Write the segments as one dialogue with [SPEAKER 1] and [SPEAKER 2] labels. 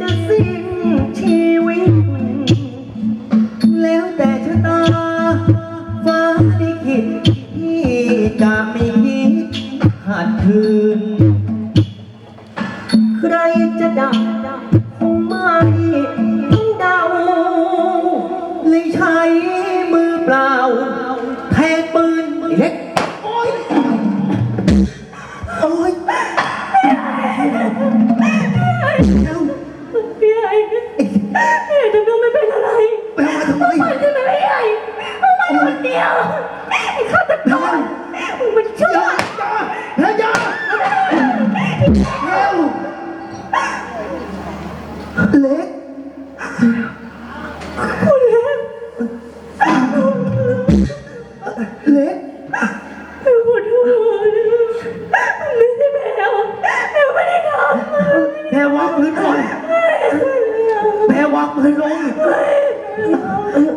[SPEAKER 1] จะสิ้นชีวิต แล้วแต่ชะตา ฟ้าลิขิตที่จะไม่คิดขาดคืน ใครจะดักคงไม่ต้องเดาเลยใช้มือเปล่าแทงปืนเล็กโอ้ย โอ้ย เร็ว
[SPEAKER 2] พี่ใหญ่พี่ใหญ่ทำไมไม่เป็นอะไร
[SPEAKER 1] ไปเอามาทำไม
[SPEAKER 2] มันจะไม่ใหญ่มันมาคนเดียวไอ้ฆาตกรมึงมันชั่ว
[SPEAKER 1] เฮ้ยอย่าเร็วเล็ก พรวางปืนก่อนแพรวางปืนลง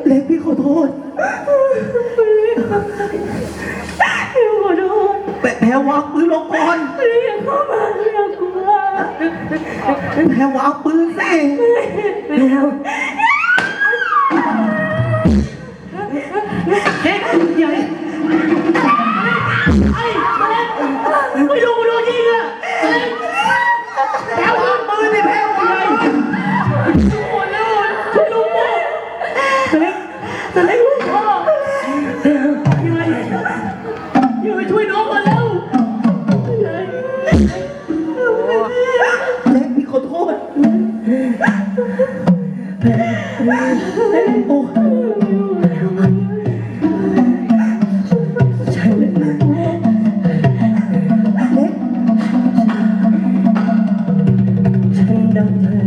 [SPEAKER 1] เล็กพี่ขอโทษ
[SPEAKER 2] ไอ้ปวดหัว
[SPEAKER 1] แพรแพรวางปืนลงก่อน
[SPEAKER 2] เรียกเข้ามาเรียกกูว่า
[SPEAKER 1] แพรวางปืนสิ
[SPEAKER 2] แมว
[SPEAKER 1] เล็กใหญ่ไม่รู้ดูจริงอะแพรวางปืนสิแพรวาง
[SPEAKER 2] ปวดแล้วช่วยลูกพ่อแต่เล็กเล็กลูกพ่อยังไงยังไปช่วยน้องมาแล้ว
[SPEAKER 1] เล็กพี่ขอโทษโอ้ใช่เลยเล็กฉันดังเธ
[SPEAKER 3] อ